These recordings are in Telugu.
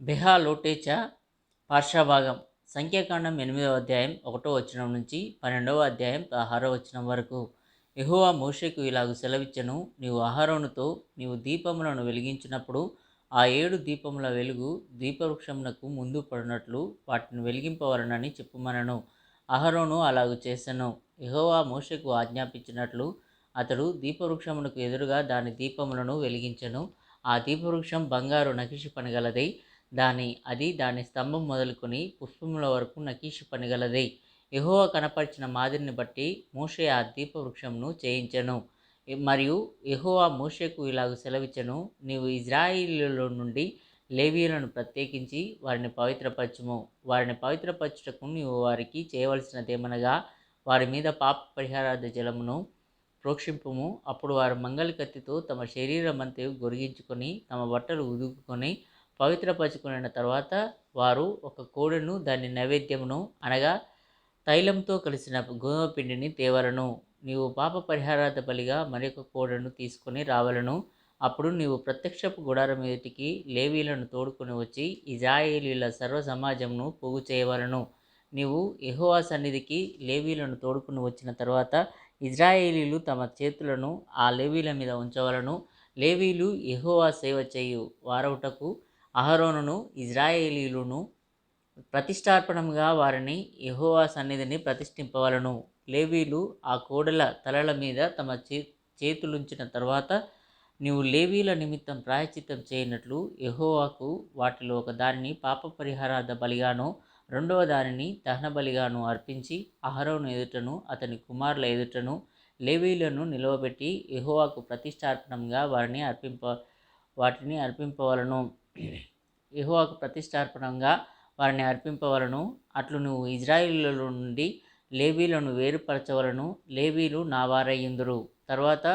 బెహా లోటేచా పార్శ్వభాగం సంఖ్యాకాండం ఎనిమిదవ అధ్యాయం ఒకటో వచనం నుంచి పన్నెండవ అధ్యాయం పదహారవ వచనం వరకు. ఎహోవా మోషేకు ఇలాగ సెలవిచ్చను నీవు ఆహారోనుతో నీవు దీపములను వెలిగించినప్పుడు ఆ ఏడు దీపముల వెలుగు దీపవృక్షమునకు ముందు పడినట్లు వాటిని వెలిగింపవలనని చెప్పుమనను. అహరోను అలాగ చేశాను ఎహోవా మోషకు ఆజ్ఞాపించినట్లు అతడు దీపవృక్షమునకు ఎదురుగా దాని దీపములను వెలిగించను. ఆ దీపవృక్షం బంగారు నకిషి పనిగలదై దాని అది దాని స్తంభం మొదలుకొని పుష్పముల వరకు నకీషి పనిగలది. యెహోవా కనపరిచిన మాదిరిని బట్టి మోషే ఆ దీపవృక్షంను చేయించను. మరియు ఎహోవా మోషేకు ఇలాగ సెలవిచ్చెను నీవు ఇజ్రాయిలీలో నుండి లేవీయులను ప్రత్యేకించి వారిని పవిత్రపరచుము. వారిని పవిత్రపరచుటకు నీవు వారికి చేయవలసినదేమనగా వారి మీద పాప పరిహారార్థ జలమును ప్రోక్షింపుము. అప్పుడు వారు మంగళ కత్తితో తమ శరీరమంతయు గొరిగించుకొని తమ బట్టలు ఉదుకుకొని పవిత్రపరచుకున్న తర్వాత వారు ఒక కోడెను దాని నైవేద్యమును అనగా తైలంతో కలిసిన గోధుమ పిండిని తేవలను. నీవు పాప పరిహారార్థ బలిగా మరొక కోడెను తీసుకొని రావలను. అప్పుడు నీవు ప్రత్యక్షపు గుడారం ఎదుటికి లేవీలను తోడుకొని వచ్చి ఇజ్రాయేలీల సర్వ సమాజమును పోగు చేయవలను. నీవు ఎహోవా సన్నిధికి లేవీలను తోడుకుని వచ్చిన తర్వాత ఇజ్రాయేలీలు తమ చేతులను ఆ లేవీల మీద ఉంచవలను. లేవీలు ఎహోవా సేవ చేయు వారవుటకు అహరోనును ఇజ్రాయేలీలును ప్రతిష్టార్పణంగా వారిని యహోవా సన్నిధిని ప్రతిష్ఠింపవలను. లేవీలు ఆ కోడల తలల మీద తమ చే చేతులుంచిన తర్వాత నీవు లేవీల నిమిత్తం ప్రాయచిత్తం చేయనట్లు యహోవాకు వాటిలో ఒక దానిని పాప పరిహారార్థ బలిగాను రెండవ దానిని దహన బలిగాను అర్పించి అహరోను ఎదుటను అతని కుమారుల ఎదుటను లేవీలను నిలవబెట్టి యహోవాకు ప్రతిష్టార్పణంగా వారిని అర్పింప వాటిని అర్పింపవలను. యహోవాకు ప్రతిష్టార్పణంగా వారిని అర్పింపవలను. అట్లు నువ్వు ఇజ్రాయిల్లో నుండి లేవీలను వేరుపరచవలను. లేవీలు నా వారయ్యుందురు. తర్వాత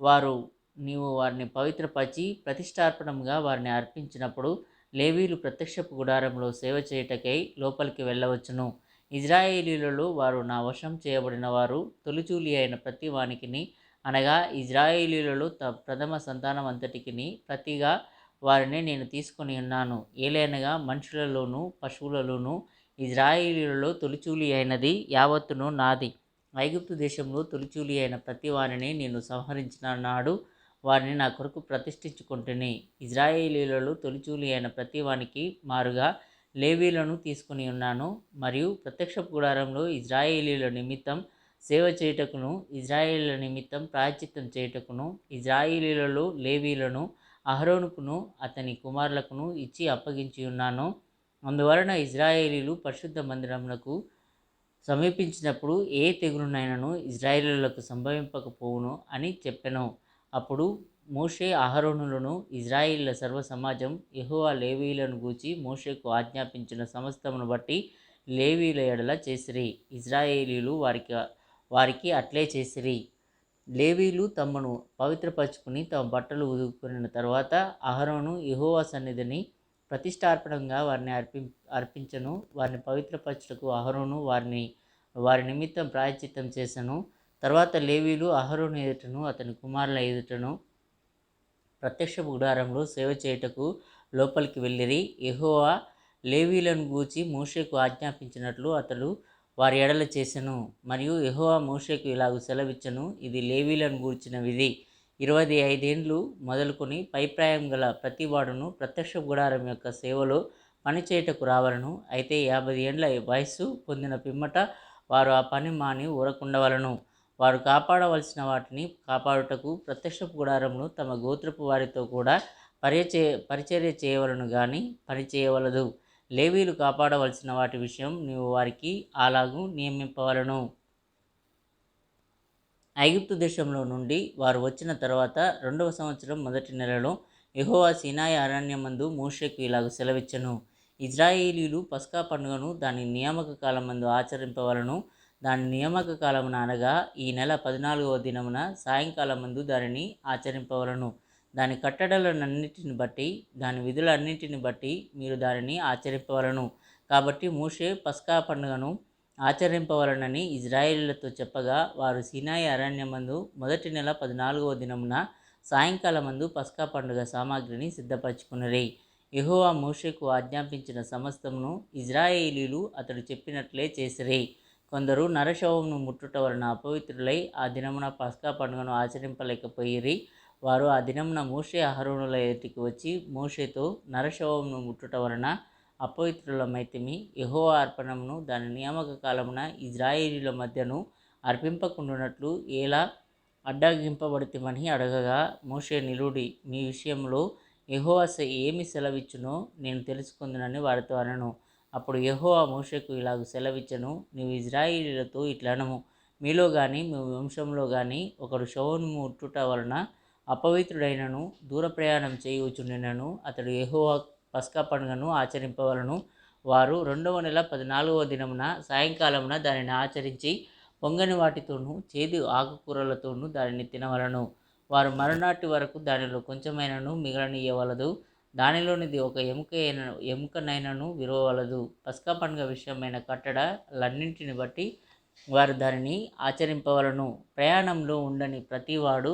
వారు నీవు వారిని పవిత్రపరిచి ప్రతిష్టార్పణంగా వారిని అర్పించినప్పుడు లేవీలు ప్రత్యక్షపు గుడారంలో సేవ చేయుటకై లోపలికి వెళ్ళవచ్చును. ఇజ్రాయేలీలలో వారు నా వశం చేయబడిన వారు తొలిచూలి అయిన ప్రతి వానికిని అనగా ఇజ్రాయేలీలలో త ప్రథమ సంతానం అంతటికిని ప్రతిగా వారిని నేను తీసుకొని ఉన్నాను. ఏలైనగా మనుషులలోను పశువులలోనూ ఇజ్రాయిలీలలో తొలిచూలి అయినది యావత్తును నాది. ఐగుప్తు దేశంలో తొలిచూలి అయిన ప్రతి వారిని నేను సంహరించిన నాడు వారిని నా కొరకు ప్రతిష్ఠించుకుంటుని. ఇజ్రాయేలీలలో తొలిచూలి అయిన ప్రతి వానికి మారుగా లేవీలను తీసుకుని ఉన్నాను. మరియు ప్రత్యక్ష గుడారంలో ఇజ్రాయేలీల నిమిత్తం సేవ చేయుటకును ఇజ్రాయేలీల నిమిత్తం ప్రాయచిత్తం చేయుటకును ఇజ్రాయేలీలలో లేవీలను అహరోనుకును అతని కుమారులకును ఇచ్చి అప్పగించి ఉన్నాను. అందువలన ఇజ్రాయేలీలు పరిశుద్ధ మందిరమునకు సమీపించినప్పుడు ఏ తెగులునైనను ఇజ్రాయేలీలకు సంభవింపకపోవును అని చెప్పెను. అప్పుడు మోషే అహరోనులను ఇజ్రాయిల్ల సర్వ సమాజం యెహోవా లేవీలను గూర్చి మోషేకు ఆజ్ఞాపించిన సమస్తమును బట్టి లేవీల ఎడల చేసిరి. ఇజ్రాయేలీలు వారికి వారికి అట్లే చేసిరి. లేవీలు తమను పవిత్రపరచుకుని తమ బట్టలు ఉదుకున్న తర్వాత అహరోను యహోవా సన్నిధిని ప్రతిష్టార్పణంగా వారిని అర్పి అర్పించను. వారిని పవిత్రపరచుటకు అహరోను వారిని వారి నిమిత్తం ప్రాయచిత్తం చేశాను తర్వాత లేవీలు అహరోను ఎదుటను అతని కుమారుల ఎదుటను ప్రత్యక్ష గుడారంలో సేవ చేయుటకు లోపలికి వెళ్ళిరి. ఎహోవా లేవీలను గూర్చి మోషేకు ఆజ్ఞాపించినట్లు అతడు వారి ఎడల చేసెను. మరియు యహోవా మోషేకు ఇలాగ సెలవిచ్చను. ఇది లేవీలను గూర్చిన విధి. ఇరవై ఐదేండ్లు మొదలుకొని పైప్రాయం గల ప్రతివాడును ప్రత్యక్ష గుడారం యొక్క సేవలో పనిచేయటకు రావలను. అయితే యాభై ఏండ్ల వయస్సు పొందిన పిమ్మట వారు ఆ పని మాని ఊరకుండవలను. వారు కాపాడవలసిన వాటిని కాపాడుటకు ప్రత్యక్ష గుడారమును తమ గోత్రపు వారితో కూడా పరిచయ పరిచర్య చేయవలను కానీ పని చేయవలదు. లేవీలు కాపాడవలసిన వాటి విషయం నీవు వారికి అలాగూ నియమింపవలను. ఐగుప్తు దేశంలో నుండి వారు వచ్చిన తర్వాత రెండవ సంవత్సరం మొదటి నెలలో యహోవా సినాయి అరణ్యమందు మోషేకు ఇలాగ సెలవిచ్చను. ఇజ్రాయేలీలు పస్కా పండుగను దాని నియామక కాలం మందు ఆచరింపవలను. దాని నియామక కాలమున అనగా ఈ నెల పద్నాలుగవ దినమున సాయంకాలం మందు దానిని ఆచరింపవలను. దాని కట్టడలన్నిటిని బట్టి దాని విధులన్నింటిని బట్టి మీరు దానిని ఆచరింపవలను. కాబట్టి మూషే పస్కా పండుగను ఆచరింపవలనని ఇజ్రాయిలతో చెప్పగా వారు సినాయి అరణ్యమందు మొదటి నెల పద్నాలుగవ దినమున సాయంకాలమందు పస్కా పండుగ సామాగ్రిని సిద్ధపరచుకున్నరే. ఎహోవా మూషేకు ఆజ్ఞాపించిన సమస్తమును ఇజ్రాయేలీలు అతడు చెప్పినట్లే చేసిరే. కొందరు నరశవమును ముట్టుట వలన అపవిత్రులై ఆ దినమున పస్కా పండుగను ఆచరింపలేకపోయిరి. వారు ఆ దినమున మోషే అహరోనుల ఎదుటికి వచ్చి మోషేతో నరశవమును ముట్టుట వలన అపవిత్రులమైతిమి యహో అర్పణమును దాని నియామక కాలమున ఇజ్రాయేలీల మధ్యను అర్పింపకుండునట్లు ఎలా అడ్డగింపబడితిమని అడగగా మోషే నిలుడి మీ విషయంలో యెహోవా సె- ఏమి సెలవిచ్చునో నేను తెలుసుకుందునని వారితో అనను. అప్పుడు యెహోవా మోషకు ఇలాగ సెలవిచ్చను నీవు ఇజ్రాయిలీలతో ఇట్లనము. మీలో కానీ మీ వంశంలో కానీ ఒకడు శవను ముట్టుట వలన అపవిత్రుడైనను దూర ప్రయాణం చేయుచుండినను అతడు ఎహోవా పస్కా పండుగను ఆచరింపవలను. వారు రెండవ నెల పద్నాలుగవ దినమున సాయంకాలమున దానిని ఆచరించి పొంగని వాటితోనూ చేదు ఆకుకూరలతోనూ దానిని తినవలను. వారు మరునాటి వరకు దానిలో కొంచెమైనను మిగలనీయవలదు. దానిలోనిది ఒక ఎముక ఎముకనైనను విరవలదు పస్కా పండుగ విషయమైన కట్టడలన్నింటిని బట్టి వారు దానిని ఆచరింపవలను. ప్రయాణంలో ఉండని ప్రతివాడు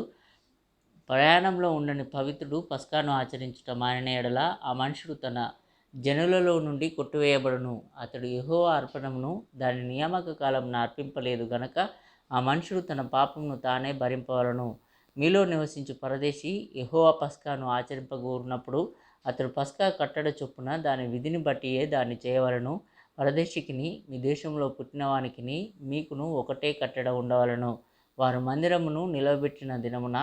ప్రయాణంలో ఉండని పవిత్రుడు పస్కాను ఆచరించుట మానిన ఎడల ఆ మనుషుడు తన జనులలో నుండి కొట్టివేయబడును. అతడు యహో అర్పణమును దాని నియామక కాలంను అర్పింపలేదు గనక ఆ మనుషుడు తన పాపమును తానే భరింపవలను. మీలో నివసించు పరదేశి యెహోవా పస్కాను ఆచరింపగూరినప్పుడు అతడు పస్కా కట్టడ చొప్పున దాని విధిని బట్టియే దాన్ని చేయవలను. పరదేశికిని మీ దేశంలో పుట్టినవానికిని మీకును ఒకటే కట్టడ ఉండవలను. వారు మందిరమును నిలవబెట్టిన దినమున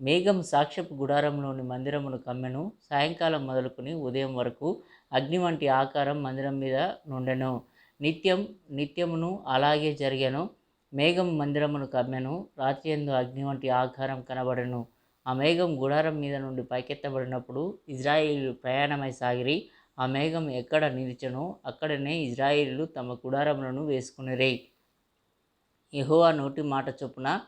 మేఘం సాక్ష్యపు గుడారంలోని మందిరమును కమ్మెను. సాయంకాలం మొదలుకొని ఉదయం వరకు అగ్ని వంటి ఆకారం మందిరం మీద నుండెను. నిత్యం నిత్యమును అలాగే జరిగాను. మేఘం మందిరమును కమ్మెను. రాత్రి ఎందు అగ్ని వంటి ఆకారం కనబడెను. ఆ మేఘం గుడారం మీద నుండి పైకెత్తబడినప్పుడు ఇజ్రాయిలు ప్రయాణమై సాగిరి ఆ మేఘం ఎక్కడ నిలిచెనో అక్కడనే ఇజ్రాయిలు తమ గుడారములను వేసుకునిరే. యెహోవా నోటి మాట చొప్పున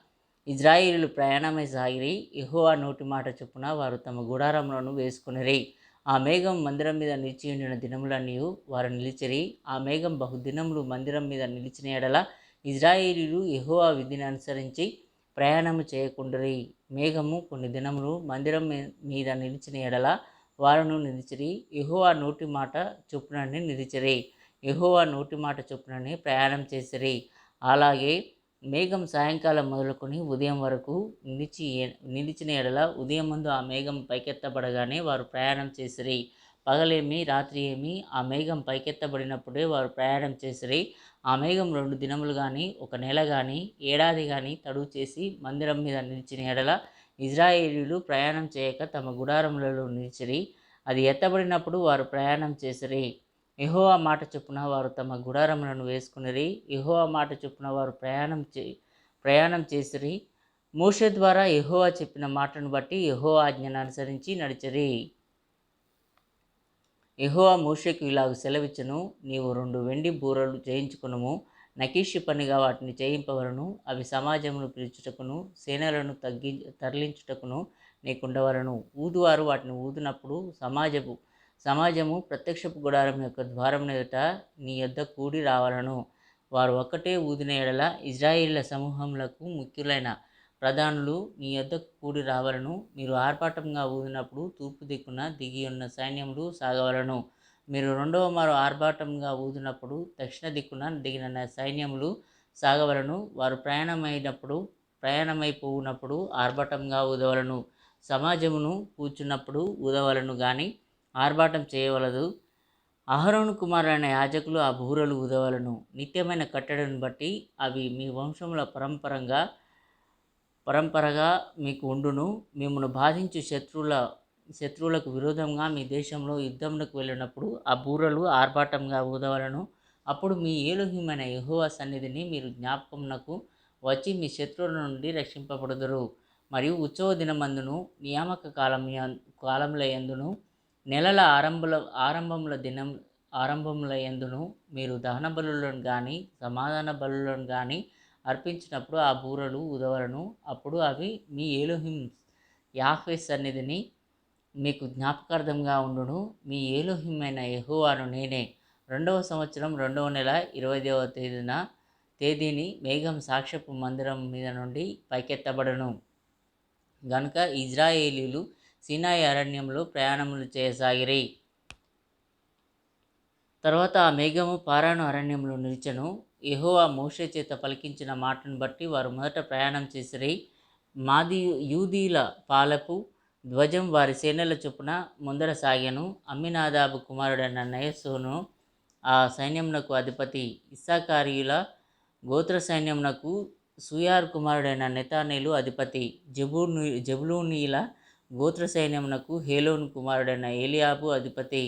ఇజ్రాయిలు ప్రయాణమై సాగిరి. ఎహోవా నోటి మాట చొప్పున వారు తమ గుడారంలోను వేసుకునిరి. ఆ మేఘం మందిరం మీద నిలిచి ఉండిన దినములన్నీ వారు నిలిచిరి. ఆ మేఘం బహుదినములు మందిరం మీద నిలిచిన ఎడల ఇజ్రాయేలీలు ఎహోవా విధిని అనుసరించి ప్రయాణము చేయకుండరి. మేఘము కొన్ని దినములు మందిరం మీద నిలిచిన ఎడల వారును నిలిచిరి. ఎహోవా నోటి మాట చొప్పునని నిలిచిరి. యెహోవా నోటి మాట చొప్పునని ప్రయాణం చేసిరి. అలాగే మేఘం సాయంకాలం మొదలుకొని ఉదయం వరకు నిలిచి నిలిచిన ఎడల ఉదయం ముందు ఆ మేఘం పైకెత్తబడగానే వారు ప్రయాణం చేసిరి. పగలేమి రాత్రి ఏమి ఆ మేఘం పైకెత్తబడినప్పుడే వారు ప్రయాణం చేసిరి. ఆ మేఘం రెండు దినములు కానీ ఒక నెల కానీ ఏడాది కానీ తడువు చేసి మందిరం మీద నిలిచిన ఎడల ఇజ్రాయేలీలు ప్రయాణం చేయక తమ గుడారములలో నిలిచిరి. అది ఎత్తబడినప్పుడు వారు ప్రయాణం చేసిరి. యహోవా మాట చొప్పున వారు తమ గుడారములను వేసుకునిరి యహోవా మాట చొప్పున వారు ప్రయాణం చే ప్రయాణం చేసిరి. మూష ద్వారా యహోవా చెప్పిన మాటను బట్టి యెహోవా ఆజ్ఞను అనుసరించి నడిచిరి. యహోవా మూషకు ఇలాగ సెలవిచ్చను నీవు రెండు వెండి బూరలు చేయించుకునుము నకీషి పనిగా వాటిని చేయింపవలను అవి సమాజమును పిలుచుటకును సేనలను తగ్గి తరలించుటకును నీకుండవలను. ఊదువారు వాటిని ఊదినప్పుడు సమాజపు సమాజము ప్రత్యక్షపు గుడారం యొక్క ద్వారం ఎదుట నీ యొద్ద కూడి రావాలను. వారు ఒక్కటే ఊదిన ఎడల ఇజ్రాయిళ్ళ సమూహములకు ముఖ్యులైన ప్రధానులు నీ యొద్ద కూడి రావాలను. మీరు ఆర్భాటంగా ఊదినప్పుడు తూర్పు దిక్కున దిగి ఉన్న సైన్యములు సాగవలను. మీరు రెండవ మారు ఆర్భాటంగా ఊదినప్పుడు దక్షిణ దిక్కున దిగిన సైన్యములు సాగవలను. వారు ప్రయాణమైనప్పుడు ప్రయాణమైపోవునప్పుడు ఆర్భాటంగా ఊదవలను. సమాజమును కూర్చున్నప్పుడు ఊదవలను కానీ ఆర్భాటం చేయవలదు. అహరోను కుమారులైన యాజకులు ఆ బూరలు ఊదవలను నిత్యమైన కట్టడను బట్టి అవి మీ వంశముల పరంపరంగా పరంపరగా మీకు ఉండును. మిమ్మల్ని బాధించు శత్రువుల శత్రువులకు విరోధంగా మీ దేశంలో యుద్ధంలోకి వెళ్ళినప్పుడు ఆ బూరలు ఆర్భాటంగా ఊదవలను అప్పుడు మీ ఏలుహ్యమైన యహోవా సన్నిధిని మీరు జ్ఞాపకంనకు వచ్చి మీ శత్రువుల నుండి రక్షింపబడుదురు. మరియు ఉత్సవ దినమందును నియామక కాలం కాలంలో యందును నెలల ఆరంభల ఆరంభముల దినం ఆరంభముల ఎందును మీరు దహన బలులను కానీ సమాధాన బలులను కానీ అర్పించినప్పుడు ఆ బూరలు ఉదవలను అప్పుడు అవి మీ ఏలోహిం యాహ్వే సన్నిధిని మీకు జ్ఞాపకార్థంగా ఉండును. మీ ఏలోహిమైన యెహోవాను నేనే. రెండవ సంవత్సరం రెండవ నెల ఇరవైదవ తేదీన తేదీని మేఘం సాక్ష్యపు మందిరం మీద నుండి పైకెత్తబడను. గనుక ఇజ్రాయేలీలు సీనాయి అరణ్యంలో ప్రయాణములు చేయసాగిరి. తర్వాత ఆ మేఘము పారాను అరణ్యంలో నిలిచెను. ఎహోవా మోషే చేత పలికించిన మాటను బట్టి వారు మొదట ప్రయాణం చేసిరి. మాది యూదీల పాలపు ధ్వజం వారి సేనల చొప్పున ముందర సాగాను. అమ్మినాదాబు కుమారుడైన నయస్సును ఆ సైన్యమునకు అధిపతి. ఇస్సాకారియుల గోత్ర సైన్యమునకు సుయార్ కుమారుడైన నెతానేలు అధిపతి. జబూను జబులూనీల గోత్ర సైన్యమునకు హేలోను కుమారుడైన ఏలియాబు అధిపతి.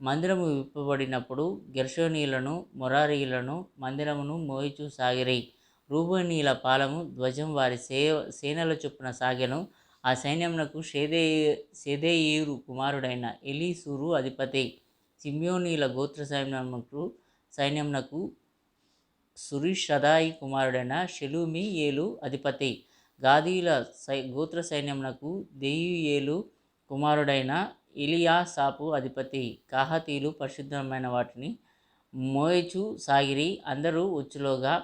మందిరము విప్పబడినప్పుడు గెర్షోనీలను మొరారీయులను మందిరమును మోయిచూ సాగిరి. రూబనీల పాలము ధ్వజం వారి సే సేనల చొప్పున సాగెను. ఆ సైన్యమునకు షేదే షేదేయూరు కుమారుడైన ఎలీసూరు అధిపతి. సిమ్యోనీల గోత్ర సైన్యమునకు సైన్యమునకు సురీషదాయి కుమారుడైన షెలూమి ఏలు అధిపతి. గాదీల సై గోత్ర సైన్యమునకు దేయుయేలు కుమారుడైన ఇలియాసాపు అధిపతి. కాహతీలు పరిశుద్ధమైన వాటిని మోయచు సాగిరి. అందరూ వచ్చులోగా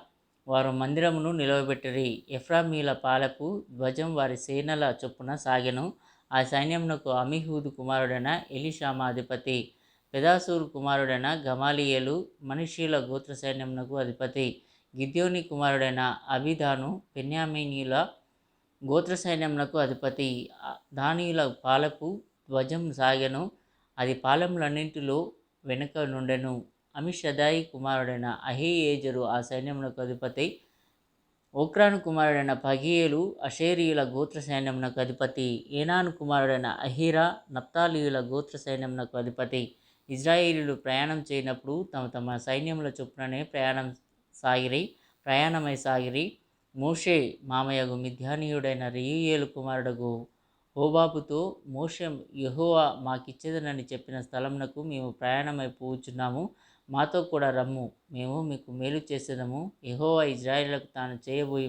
వారు మందిరమును నిలవబెట్టిరి. ఎఫ్రామీల పాలకు ధ్వజం వారి సేనల చొప్పున సాగెను. ఆ సైన్యమునకు అమిహూదు కుమారుడైన ఎలిషామా అధిపతి. పెదాసూరు కుమారుడైన గమాలియేలు మనుష్యుల గోత్ర సైన్యమునకు అధిపతి. గిద్యోని కుమారుడైన అబిదాను పెన్యామీనీల గోత్ర సైన్యములకు అధిపతి. దానియుల పాలకు ధ్వజం సాగెను. అది పాలములన్నింటిలో వెనుక నుండెను. అమిషదాయి కుమారుడైన అహియేజరు ఆ సైన్యమునకు అధిపతి. ఓక్రాను కుమారుడైన పగియేలు అషేరియుల గోత్ర సైన్యమునకు అధిపతి. ఏనాను కుమారుడైన అహిరా నప్తాలీయుల గోత్ర సైన్యమునకు అధిపతి. ఇజ్రాయేలీలు ప్రయాణం చేయనప్పుడు తమ తమ సైన్యముల చొప్పుననే ప్రయాణం సాగిరి ప్రయాణమై సాగిరి. మోషే మామయ్యగు మిథ్యానీయుడైన రియుయేలు కుమారుడగు హోబాబుతో మోషే యహోవా మాకిచ్చేదనని చెప్పిన స్థలమునకు మేము ప్రయాణమై పోచున్నాము మాతో కూడా రమ్ము. మేము మీకు మేలు చేసేదము. యెహోవా ఇజ్రాయిలకు తాను చేయబోయి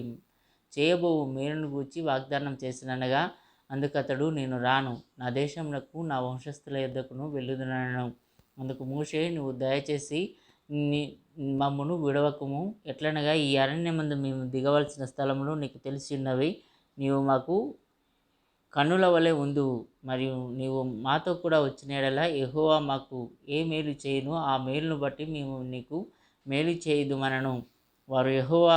చేయబోవు మేలును గూర్చి వాగ్దానం చేసిననగా అందుకతడు నేను రాను. నా దేశమునకు నా వంశస్థుల యొద్దకును వెళ్ళుదునను అందుకు మోషే నువ్వు దయచేసి నీ మమ్మను విడవకము. ఎట్లనగా ఈ అరణ్యమందు మేము దిగవలసిన స్థలములు నీకు తెలిసి ఉన్నవి నీవు మాకు కన్నుల వలె ఉండు మరియు నీవు మాతో కూడా వచ్చిన ఎడల ఎహోవా మాకు ఏ మేలు చేయను ఆ మేలును బట్టి మేము నీకు మేలు చేయదు మనను వారు ఎహోవా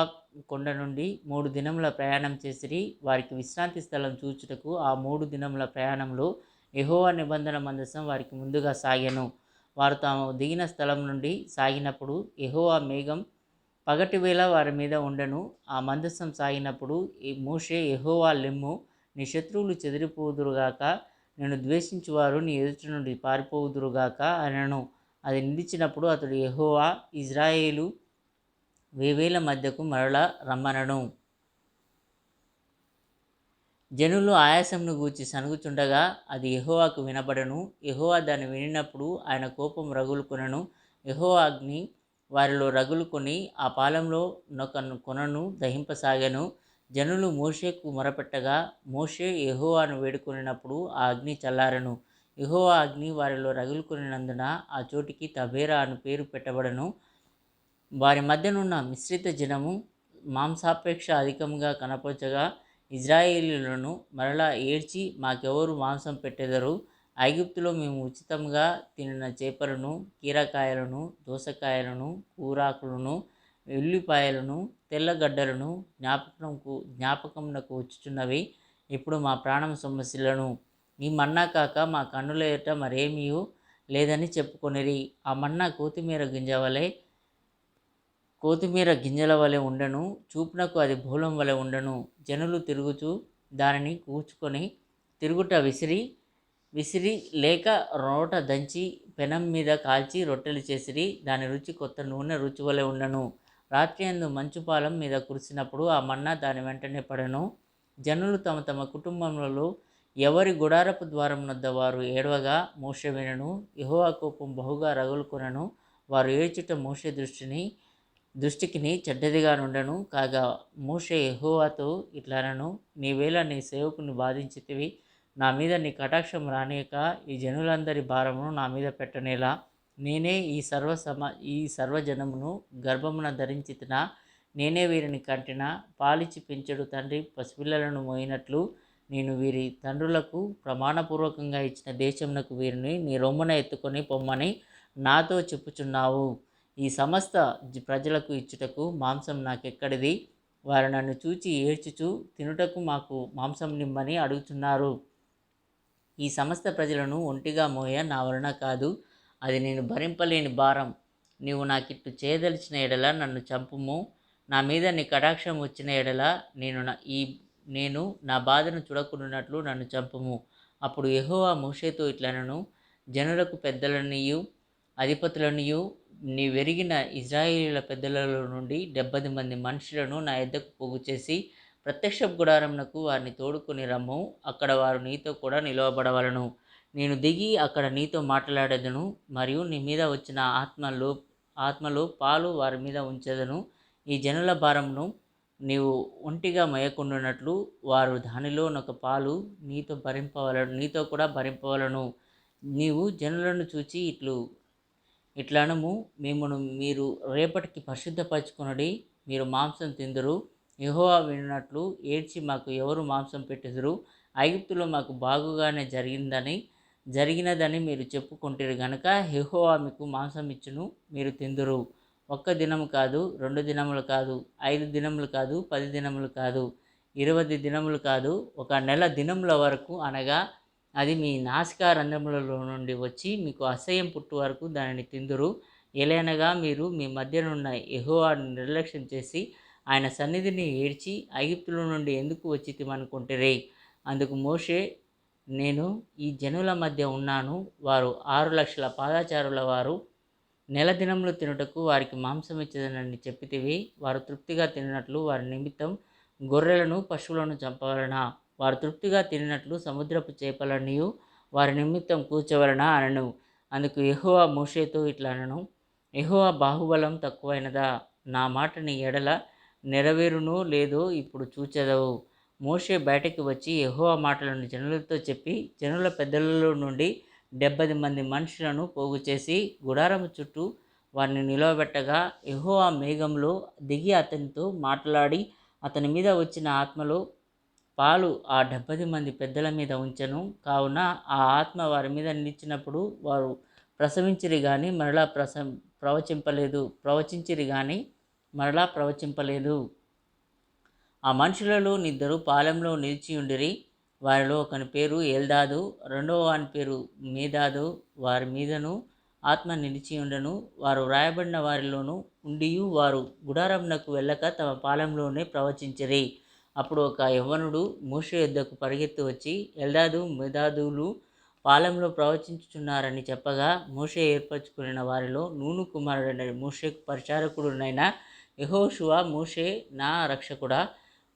కొండ నుండి మూడు దినముల ప్రయాణం చేసిరి. వారికి విశ్రాంతి స్థలం చూచుటకు ఆ మూడు దినముల ప్రయాణంలో ఎహోవా నిబంధన మందసం వారికి ముందుగా సాగెను. వారు తాము దిగిన స్థలం నుండి సాగినప్పుడు ఎహోవా మేఘం పగటి వేళ వారి మీద ఉండను. ఆ మందస్సం సాగినప్పుడు ఈ మోషే ఎహోవా లెమ్ము నీ శత్రువులు చెదిరిపోదురుగాక నేను ద్వేషించువారు నీ ఎదుటి నుండి పారిపోవుదురుగాక అనను. అది నిలిచినప్పుడు అతడు ఎహోవా ఇజ్రాయేలు వేవేల మధ్యకు మరల రమ్మనను. జనులు ఆయాసంను గూర్చి సనుగుచుండగా అది యహోవాకు వినబడను. యహోవా దాన్ని వినినప్పుడు ఆయన కోపం రగులుకొనను. యెహోవా అగ్ని వారిలో రగులుకొని ఆ పాలెంలో నొకను కొనను దహింపసాగాను. జనులు మోషేకు మొరపెట్టగా మోషే యహోవాను వేడుకొనినప్పుడు ఆ అగ్ని చల్లారను. యహోవా అగ్ని వారిలో రగులుకొనినందున ఆ చోటికి తబేరా అని పేరు పెట్టబడను. వారి మధ్యనున్న మిశ్రిత జనము మాంసాపేక్ష అధికంగా కనపరచగా ఇజ్రాయేలీలను మరలా ఏడ్చి మాకెవరు మాంసం పెట్టెదరు? ఐగుప్తులో మేము ఉచితంగా తినిన చేపలను కీరకాయలను దోసకాయలను కూరాకులను ఉల్లిపాయలను తెల్లగడ్డలను జ్ఞాపకంకు జ్ఞాపకంకు వచ్చుచున్నవి. ఇప్పుడు మా ప్రాణం సమస్యలను ఈ మన్నా కాక మా కన్నుల ఎట మరేమీ లేదని చెప్పుకొనిరి. ఆ మన్నా కొత్తిమీర గింజ కోతిమీర కొత్తిమీర గింజల వలె ఉండను చూపునకు అది బూలం వలె ఉండను. జనులు తిరుగుచూ దానిని కూర్చుకొని తిరుగుట విసిరి విసిరి లేక రోట దంచి పెనం మీద కాల్చి రొట్టెలు చేసిరి దాని రుచి కొత్త నూనె రుచి వలె ఉండను. రాత్రి అందు మంచుపాలం మీద కురిసినప్పుడు ఆ మన్నా దాని వెంటనే పడను. జనులు తమ తమ కుటుంబములలో ఎవరి గుడారపు ద్వారం వద్ద వారు ఏడవగా మోష వినను. యహోవా కోపం బహుగా రగులుకొనను. వారు ఏడ్చుట మోష దృష్టిని దృష్టికిని చెడ్డదిగా నుండను కాగా మోషే ఎహోవాతో ఇట్లనను. నీవేళ నీ సేవకుని బాధించితివి. నా మీద నీ కటాక్షం రానియక ఈ జనులందరి భారమును నా మీద పెట్టనేలా. నేనే ఈ సర్వ సమ ఈ సర్వజనమును గర్భమున ధరించితినా. నేనే వీరిని కంటిన. పాలిచి పెంచడు తండ్రి పసిపిల్లలను మోయినట్లు నేను వీరి తండ్రులకు ప్రమాణపూర్వకంగా ఇచ్చిన దేశమునకు వీరిని నీ రొమ్మున ఎత్తుకొని పొమ్మని నాతో చెప్పుచున్నావు. ఈ సమస్త జ- ప్రజలకు ఇచ్చుటకు మాంసం నాకెక్కడిది? వారు నన్ను చూచి ఏడ్చుచు తినుటకు మాకు మాంసం నిమ్మని అడుగుతున్నారు. ఈ సమస్త ప్రజలను ఒంటిగా మోయ నా వలన కాదు. అది నేను భరింపలేని భారం. నీవు నాకిట్టు చేయదలిచిన ఎడల నన్ను చంపుము. నా మీద నీ కటాక్షం వచ్చిన ఎడల నేను నా ఈ నేను నా బాధను చూడకుండానట్లు నన్ను చంపుము. అప్పుడు యెహోవా మోషేతో ఇట్లనను. జనులకు పెద్దలనియు అధిపతులనియు నీ వెరిగిన పెద్దలలో నుండి డెబ్బది మంది మనుషులను నా ఎద్దకు పోగు చేసి ప్రత్యక్ష గుడారమునకు వారిని తోడుకొని రమ్ము. అక్కడ వారు నీతో కూడా నిలవబడవలను. నేను దిగి అక్కడ నీతో మాట్లాడేదను మరియు నీ మీద వచ్చిన ఆత్మలో ఆత్మలో పాలు వారి మీద ఉంచేదను. ఈ జనుల భారమును నీవు ఒంటిగా మయకుండునట్లు వారు దానిలో ఒక పాలు నీతో భరింపవలను నీతో కూడా భరింపవలను. నీవు జనులను చూచి ఇట్లు ఇట్లనము మిమ్మను మీరు రేపటికి పరిశుద్ధపరచుకొనడి మీరు మాంసం తిందురు. యహోవా విన్నట్లు ఏడ్చి మాకు ఎవరు మాంసం పెట్టెదురు? ఐగుప్తులో మాకు బాగుగానే జరిగిందని జరిగినదని మీరు చెప్పుకుంటారు గనక యెహోవా మీకు మాంసం ఇచ్చును మీరు తిందురు. ఒక్క దినము కాదు రెండు దినములు కాదు ఐదు దినములు కాదు పది దినములు కాదు ఇరవై దినములు కాదు ఒక నెల దినముల వరకు అనగా అది మీ నాసికా రంధ్రములలో నుండి వచ్చి మీకు అసహ్యం పుట్టు వరకు దానిని తిందురు. ఎలైనగా మీరు మీ మధ్యనున్న యెహోవాను నిర్లక్ష్యం చేసి ఆయన సన్నిధిని ఏడ్చి ఐగుప్తుల నుండి ఎందుకు వచ్చి అనుకుంటారే అందుకు మోషే నేను ఈ జనుల మధ్య ఉన్నాను. వారు ఆరు లక్షల పాదాచారుల వారు. నెల దినములు తినుటకు వారికి మాంసం ఇచ్చేదనని చెప్పితివి. వారు తృప్తిగా తినట్లు వారి నిమిత్తం గొర్రెలను పశువులను చంపవలనా? వారు తృప్తిగా తినట్లు సముద్రపు చేపలనియు వారి నిమిత్తం కూర్చోవలన అనను. అందుకు ఎహోవా మోషేతో ఇట్లా అనను. ఎహోవా బాహుబలం తక్కువైనదా? నా మాటని ఎడల నెరవేరునో లేదో ఇప్పుడు చూచెదవు. మోషే బయటకు వచ్చి ఎహోవా మాటలను జనులతో చెప్పి జనుల పెద్దలలో నుండి డెబ్బది మంది మనుషులను పోగు చేసి గుడారము చుట్టూ వారిని నిలవబెట్టగా ఎహోవా మేఘంలో దిగి అతనితో మాట్లాడి అతని మీద వచ్చిన ఆత్మలో పాలు ఆ డెబ్బది మంది పెద్దల మీద ఉంచెను. కావున ఆ ఆత్మ వారి మీద నిలిచినప్పుడు వారు ప్రసవించిరి కానీ మరలా ప్రస ప్రవచింపలేదు. ప్రవచించిరి కానీ మరలా ప్రవచింపలేదు. ఆ మనుషులలో నిద్దరు పాలెంలో నిలిచి ఉండిరి. వారిలో ఒకని పేరు ఏల్దాదు రెండవ వాని పేరు మీదాదు. వారి మీదను ఆత్మ నిలిచి ఉండను. వారు వ్రాయబడిన వారిలోనూ ఉండియు వారు గుడారంనకు వెళ్ళక తమ పాలెంలోనే ప్రవచించిరి. అప్పుడు ఒక యవ్వనుడు మోషే యుద్ధకు పరిగెత్తి వచ్చి ఎల్దాదు మెదాదులు పాలెంలో ప్రవచించుచున్నారని చెప్పగా మోషే ఏర్పరచుకున్న వారిలో నూను కుమారుడైన మోషేకు పరిచారకుడునైన యెహోషువ మోషే నా రక్షకుడా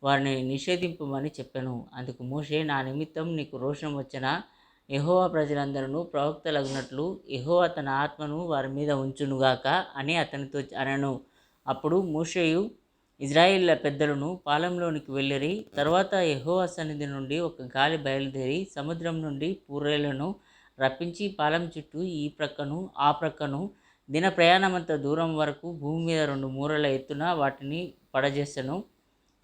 వారిని నిషేధింపమని చెప్పాను. అందుకు మోషే నా నిమిత్తం నీకు రోషం వచ్చిన యహోవా ప్రజలందరూ ప్రవక్తలగినట్లు యహోవా తన ఆత్మను వారి మీద ఉంచునుగాక అని అతనితో అనను. అప్పుడు మోషేయు ఇజ్రాయిల్ల పెద్దలను పాలెంలోనికి వెళ్ళిరి. తర్వాత యహోవా సన్నిధి నుండి ఒక గాలి బయలుదేరి సముద్రం నుండి పూరేలను రప్పించి పాలెం చుట్టూ ఈ ప్రక్కను ఆ ప్రక్కను దిన ప్రయాణమంత దూరం వరకు భూమి మీద రెండు మూరల ఎత్తున వాటిని పడజేసెను.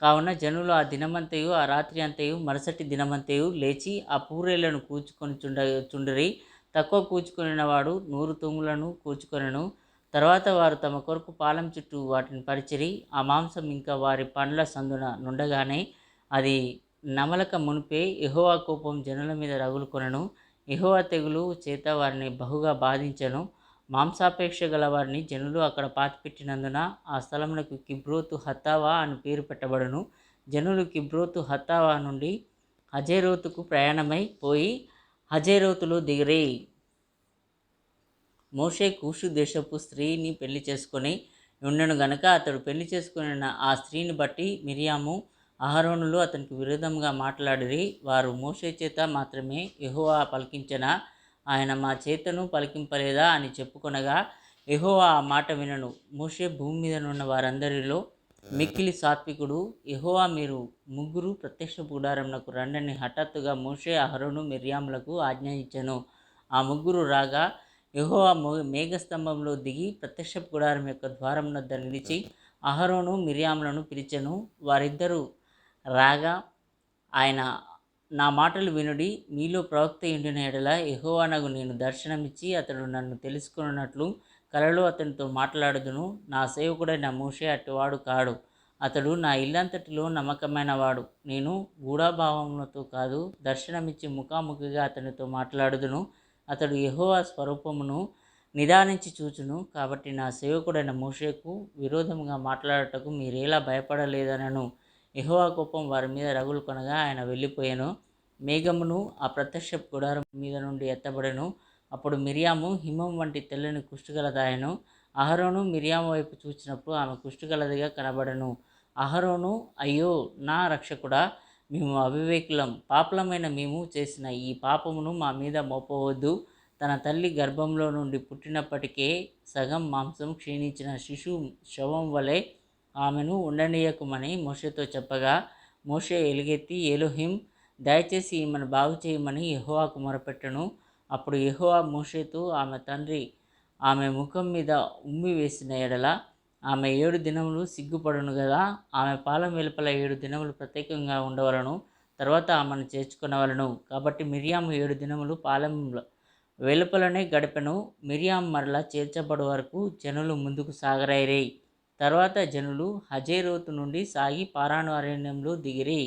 కావున జనులు ఆ దినమంతయు ఆ రాత్రి అంతయు మరుసటి దినమంతయు లేచి ఆ పూరేళ్ళను కూర్చుకొని చుండ చుండిరి. తక్కువ కూర్చుకొనిన వాడు నూరు తుంగులను కూర్చుకొనెను. తర్వాత వారు తమ కొరకు పాలం చుట్టూ వాటిని పరిచిరి ఆ మాంసం ఇంకా వారి పండ్ల సందున నుండగానే అది నమలక మునిపే ఎహోవా కోపం జనుల మీద రగులుకొనను. ఎహోవా తెగులు చేత వారిని బహుగా బాధించను. మాంసాపేక్ష గల వారిని జనులు అక్కడ పాతిపెట్టినందున ఆ స్థలమునకు కిబ్రోతు హత్తావా అని పేరు పెట్టబడును. జనులు కిబ్రోతు హత్తావా నుండి హజేరోతుకు ప్రయాణమై పోయి హజేరోతులో దిగిరి. మోషే కూషు దేశపు స్త్రీని పెళ్ళి చేసుకొని ఉండను గనక అతడు పెళ్ళి చేసుకున్న ఆ స్త్రీని బట్టి మిరియాము అహరోనులు అతనికి విరోధంగా మాట్లాడిరి. వారు మోషే చేత మాత్రమే యహోవా పలికించిన? ఆయన మా చేతను పలికింపలేదా అని చెప్పుకొనగా ఎహోవా ఆ మాట వినను. మోషే భూమి మీద ఉన్న వారందరిలో మిక్కిలి సాత్వికుడు ఎహోవా మీరు ముగ్గురు ప్రత్యక్ష గుడారంనకు రండని హఠాత్తుగా మోషే అహరోను మిర్యాములకు ఆజ్ఞ ఇచ్చెను. ఆ ముగ్గురు రాగా యహోవా మేఘస్తంభంలో దిగి ప్రత్యక్ష గుడారం యొక్క ద్వారం వద్ద నిలిచి అహరోను మిరియాములను పిలిచెను. వారిద్దరూ రాగా ఆయన నా మాటలు వినుడి మీలో ప్రవక్త ఇండిన ఎడల యెహోవానగు నేను దర్శనమిచ్చి అతడు నన్ను తెలుసుకున్నట్లు కలలో అతనితో మాట్లాడుదును. నా సేవకుడైన మూషే అట్టువాడు కాడు. అతడు నా ఇల్లంతటిలో నమ్మకమైన వాడు. నేను గూఢాభావములతో కాదు దర్శనమిచ్చి ముఖాముఖిగా అతనితో మాట్లాడుదును. అతడు యహోవా స్వరూపమును నిదానించి చూచును. కాబట్టి నా సేవకుడైన మోషేకు విరోధముగా మాట్లాడటకు మీరేలా భయపడలేదనను. యహోవా కోపం వారి మీద రగులు కొనగా ఆయన వెళ్ళిపోయాను. మేఘమును ఆ ప్రత్యక్ష గుడారం మీద నుండి ఎత్తబడెను. అప్పుడు మిరియాము హిమం వంటి తెల్లని కుష్టుగలదాయను అహరోను మిరియాము వైపు చూచినప్పుడు ఆమె కుష్టుగలదిగా కనబడను. అహరోను అయ్యో నా రక్షకుడా మేము అవివేకులం పాపలమైన మేము చేసిన ఈ పాపమును మా మీద మోపవద్దు. తన తల్లి గర్భంలో నుండి పుట్టినప్పటికే సగం మాంసం క్షీణించిన శిశువు శవం వలె ఆమెను ఉండనీయకుమని మోషేతో చెప్పగా మోషే ఎలుగెత్తి ఎలోహిం దయచేసి ఈమెను బాగు చేయమని యహోవాకు మొరపెట్టను. అప్పుడు యహోవా మోషేతో ఆమె తండ్రి ఆమె ముఖం మీద ఉమ్మి వేసిన ఎడల ఆమె ఏడు దినములు సిగ్గుపడును కదా ఆమె పాలెం వెలుపల ఏడు దినములు ప్రత్యేకంగా ఉండవలను తర్వాత ఆమెను చేర్చుకునవలను. కాబట్టి మిరియాము ఏడు దినములు పాలెంలో వెలుపలనే గడిపెను మిరియాం మరలా చేర్చబడు వరకు జనులు ముందుకు సాగరైరే తర్వాత జనులు హజేరోతు నుండి సాగి పారాను అరణ్యంలో దిగిరి.